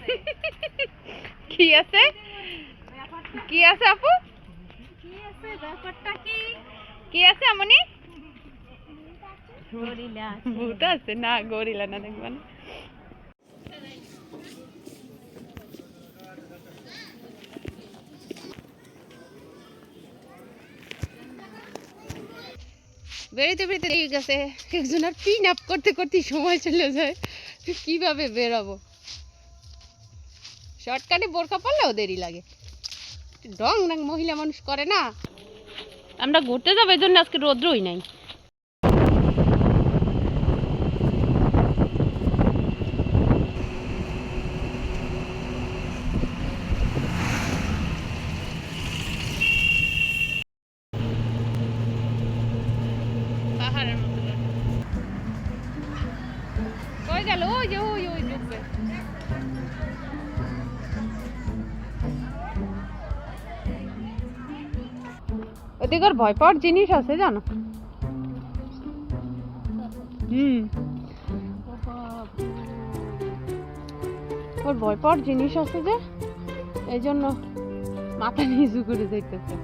কি আছে? কি আছে আপু? কি আছে আমনি? ভূত আছে। না, গরিলা না দেখবেন বেরোতে বেরোতে গেছে একজন আর পিন আপ করতে করতে সময় চলে যায়। কীভাবে বেরোবো? শর্টকাটে বোরকা পরলেও দেরি লাগে। ডং নাং মহিলা মানুষ করে না। আমরা ঘুরতে যাব এই জন্য আজকে রোদ্রই নাই। পাহাড়ের মতো কই গেল? ওই যে ওই ওই। ডুববে ওদিকে ওর ভয় পাওয়ার জিনিস আছে জানো? হুম। ওর ভয় পাওয়ার জিনিস আছে যে এই জন্য মাথা নিচু করে যাইতেছে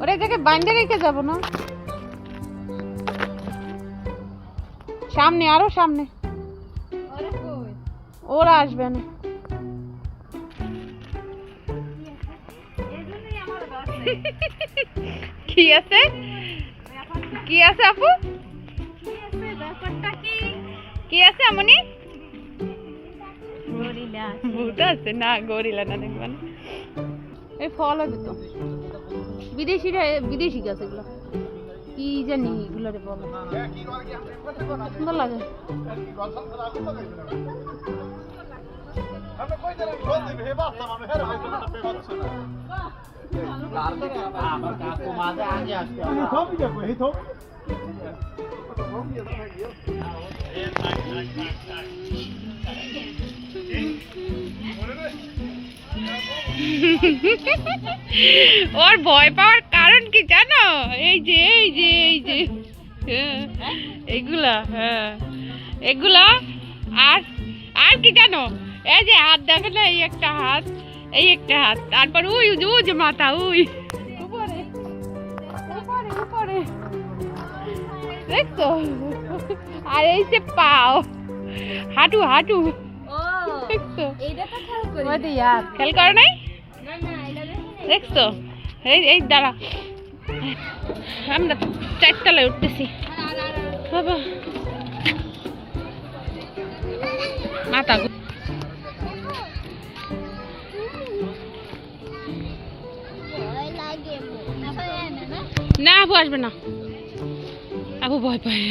ওরা জায়গায় বাইন্দে রেখে যাব না? সামনে আরও সামনে। ওরা আসবে না। কি আছে? কি আছে আপু? কি আছে ব্যাপারটা কি কি আছে। আমনি ভূত আছে। না গরিলা না দেখবেন। এই ফল হবে তো। বিদেশিরা বিদেশি গাছ এগুলো। কি জানি এগুলো রে বলো। লাগে। ওর ভয় পাওয়ার কারণ কি জানো? এই যে এই যে এই যে। হ্যাঁ, এগুলা হ্যাঁ। এগুলা আর আর কি জানো? এই যে হাত দেখো না এই একটা হাত এই একটা হাত। তারপর ওই ওই যে মাথা ওই। উপরে উপরে উপরে। দেখছ আর এই যে পাও। হাঁটু হাঁটু। দেখছ খেয়াল করি নাই? না না এটা দেখি দেখছ এই এই দাঁড়া। আমরা চারতলায় উঠতেছি। বাবা মাথা না আপু আসবে না। আপু ভয় পায়।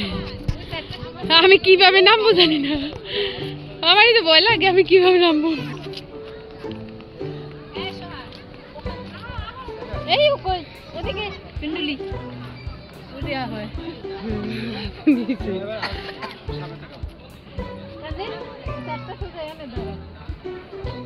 আমি কীভাবে নামবো জানি না। আমারই তো ভয় লাগে আমি কীভাবে নামবো? এই কই? হয়।